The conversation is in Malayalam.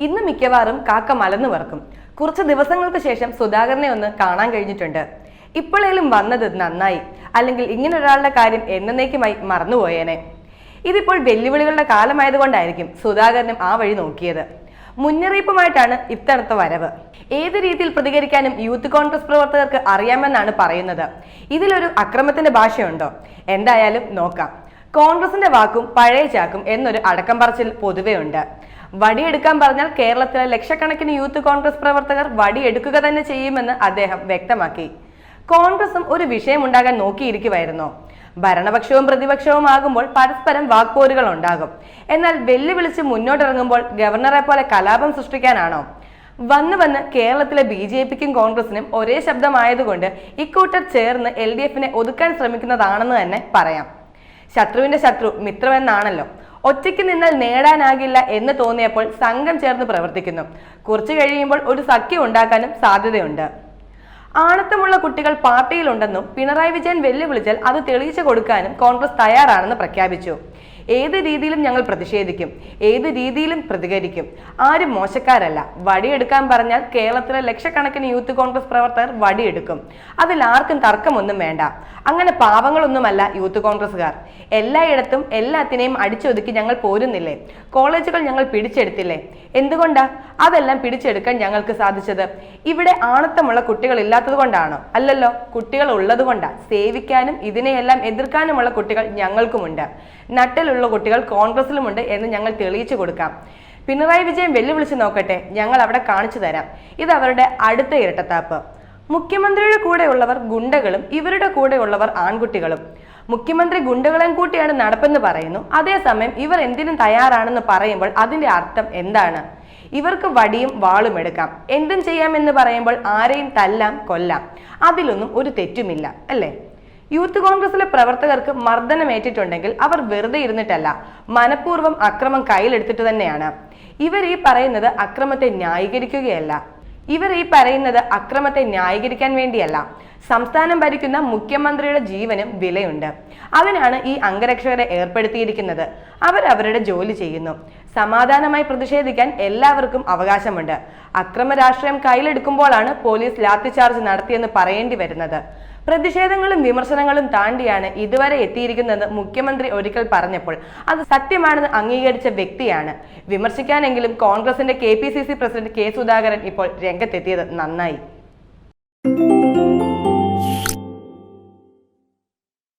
ഇന്ന് മിക്കവാറും കാക്ക മലന്നു പറക്കും കുറച്ച് ദിവസങ്ങൾക്ക് ശേഷം സുധാകരനെ ഒന്ന് കാണാൻ കഴിഞ്ഞിട്ടുണ്ട്. ഇപ്പോഴേലും വന്നത് നന്നായി. അല്ലെങ്കിൽ ഇങ്ങനെ ഒരാളുടെ കാര്യം എന്നേക്കുമായി മറന്നുപോയേനെ. ഇതിപ്പോൾ വെല്ലുവിളികളുടെ കാലമായതുകൊണ്ടായിരിക്കും സുധാകരനും ആ വഴി നോക്കിയത്. മുന്നറിയിപ്പുമായിട്ടാണ് ഇത്തരത്തെ വരവ്. ഏത് രീതിയിൽ പ്രതികരിക്കാനും യൂത്ത് കോൺഗ്രസ് പ്രവർത്തകർക്ക് അറിയാമെന്നാണ് പറയുന്നത്. ഇതിലൊരു അക്രമത്തിന്റെ ഭാഷയുണ്ടോ? എന്തായാലും നോക്കാം. കോൺഗ്രസിന്റെ വാക്കും പഴയ ചാക്കും എന്നൊരു അടക്കം പറച്ചിൽ പൊതുവെ ഉണ്ട് വടിയെടുക്കാൻ പറഞ്ഞാൽ കേരളത്തിലെ ലക്ഷക്കണക്കിന് യൂത്ത് കോൺഗ്രസ് പ്രവർത്തകർ വടിയെടുക്കുക തന്നെ ചെയ്യുമെന്ന് അദ്ദേഹം വ്യക്തമാക്കി. കോൺഗ്രസും ഒരു വിഷയമുണ്ടാകാൻ നോക്കിയിരിക്കുമായിരുന്നു ഭരണപക്ഷവും പ്രതിപക്ഷവും ആകുമ്പോൾ പരസ്പരം വാക്പോരുകൾ ഉണ്ടാകും. എന്നാൽ വെല്ലുവിളിച്ച് മുന്നോട്ടിറങ്ങുമ്പോൾ ഗവർണറെ പോലെ കലാപം സൃഷ്ടിക്കാനാണോ? വന്ന് വന്ന് കേരളത്തിലെ ബി ജെ പിക്കും കോൺഗ്രസിനും ഒരേ ശബ്ദമായതുകൊണ്ട് ഇക്കൂട്ടർ ചേർന്ന് എൽ ഡി എഫിനെ ഒതുക്കാൻ ശ്രമിക്കുന്നതാണെന്ന് തന്നെ പറയാം. ശത്രുവിന്റെ ശത്രു മിത്രമെന്നാണല്ലോ. ഒറ്റയ്ക്ക് നിന്നാൽ നേടാനാകില്ല എന്ന് തോന്നിയപ്പോൾ സംഘം ചേർന്ന് പ്രവർത്തിക്കുന്നു. കുറച്ചു കഴിയുമ്പോൾ ഒരു സഖ്യം ഉണ്ടാക്കാനും സാധ്യതയുണ്ട്. ആണത്തമുള്ള കുട്ടികൾ പാർട്ടിയിലുണ്ടെന്നും പിണറായി വിജയൻ വെല്ലുവിളിച്ചാൽ അത് തെളിയിച്ചു കൊടുക്കാനും കോൺഗ്രസ് തയ്യാറാണെന്ന് പ്രഖ്യാപിച്ചു. ഏത് രീതിയിലും ഞങ്ങൾ പ്രതിഷേധിക്കും. ഏത് രീതിയിലും പ്രതികരിക്കും. ആരും മോശക്കാരല്ല. വടിയെടുക്കാൻ പറഞ്ഞാൽ കേരളത്തിലെ ലക്ഷക്കണക്കിന് യൂത്ത് കോൺഗ്രസ് പ്രവർത്തകർ വടിയെടുക്കും. അതിൽ ആർക്കും തർക്കമൊന്നും വേണ്ട. അങ്ങനെ പാവങ്ങളൊന്നുമല്ല യൂത്ത് കോൺഗ്രസ്സുകാർ. എല്ലായിടത്തും എല്ലാത്തിനെയും അടിച്ചൊതുക്കി ഞങ്ങൾ പോരുന്നില്ലേ? കോളേജുകൾ ഞങ്ങൾ പിടിച്ചെടുത്തില്ലേ? എന്തുകൊണ്ടാ? അതെല്ലാം പിടിച്ചെടുക്കാൻ ഞങ്ങൾക്ക് സാധിച്ചത് ഇവിടെ ആണത്തമുള്ള കുട്ടികൾ ഇല്ലാത്തത് കൊണ്ടാണോ? അല്ലല്ലോ കുട്ടികൾ ഉള്ളത് കൊണ്ടാ. സേവിക്കാനും ഇതിനെയെല്ലാം എതിർക്കാനുമുള്ള കുട്ടികൾ ഞങ്ങൾക്കുമുണ്ട്. നട്ടിലുള്ള കുട്ടികൾ കോൺഗ്രസിലുമുണ്ട് എന്ന് ഞങ്ങൾ തെളിയിച്ചു കൊടുക്കാം. പിണറായി വിജയൻ വെല്ലുവിളിച്ച് നോക്കട്ടെ ഞങ്ങൾ അവിടെ കാണിച്ചു തരാം. ഇത് അവരുടെ അടുത്ത ഇരട്ടത്താപ്പ്. മുഖ്യമന്ത്രിയുടെ കൂടെയുള്ളവർ ഗുണ്ടകളും ഇവരുടെ കൂടെയുള്ളവർ ആൺകുട്ടികളും. മുഖ്യമന്ത്രി ഗുണ്ടകളെയും കൂട്ടിയാണ് നടപ്പെന്ന് പറയുന്നു. അതേസമയം ഇവർ എന്തിനും തയ്യാറാണെന്ന് പറയുമ്പോൾ അതിന്റെ അർത്ഥം എന്താണ്? ഇവർക്ക് വടിയും വാളും എടുക്കാം. എന്തും ചെയ്യാമെന്ന് പറയുമ്പോൾ ആരെയും തല്ലാം കൊല്ലാം. അതിലൊന്നും ഒരു തെറ്റുമില്ല അല്ലേ? യൂത്ത് കോൺഗ്രസിലെ പ്രവർത്തകർക്ക് മർദ്ദനമേറ്റിട്ടുണ്ടെങ്കിൽ അവർ വെറുതെ ഇരുന്നിട്ടല്ല മനഃപൂർവം അക്രമം കയ്യിലെടുത്തിട്ട് തന്നെയാണ്. ഇവർ ഈ പറയുന്നത് അക്രമത്തെ ന്യായീകരിക്കുകയല്ല. ഇവർ ഈ പറയുന്നത് അക്രമത്തെ ന്യായീകരിക്കാൻ വേണ്ടിയല്ല. സംസ്ഥാനം ഭരിക്കുന്ന മുഖ്യമന്ത്രിയുടെ ജീവനും വിലയുണ്ട്. അതിനാണ് ഈ അംഗരക്ഷകരെ ഏർപ്പെടുത്തിയിരിക്കുന്നത്. അവർ അവരുടെ ജോലി ചെയ്യുന്നു. സമാധാനമായി പ്രതിഷേധിക്കാൻ എല്ലാവർക്കും അവകാശമുണ്ട്. അക്രമ രാഷ്ട്രീയം കയ്യിലെടുക്കുമ്പോഴാണ് പോലീസ് ലാത്തിചാർജ് നടത്തിയെന്ന് പറയേണ്ടി വരുന്നത്. പ്രതിഷേധങ്ങളും വിമർശനങ്ങളും താണ്ടിയാണ് ഇതുവരെ എത്തിയിരിക്കുന്നതെന്ന് മുഖ്യമന്ത്രി ഒരിക്കൽ പറഞ്ഞപ്പോൾ. അത് സത്യമാണെന്ന് അംഗീകരിച്ച വ്യക്തിയാണ്. വിമർശിക്കാനെങ്കിലും കോൺഗ്രസിന്റെ കെ പ്രസിഡന്റ് കെ സുധാകരൻ ഇപ്പോൾ രംഗത്തെത്തിയത് നന്നായി.